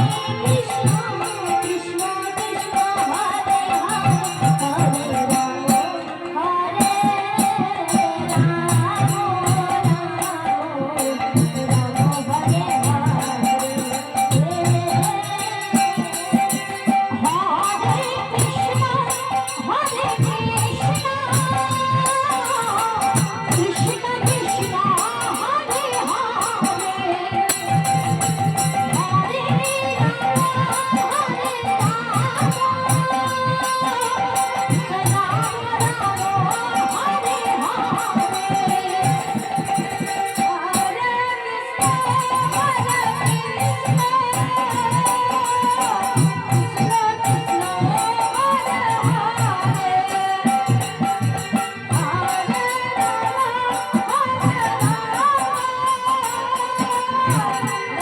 Música Thank you.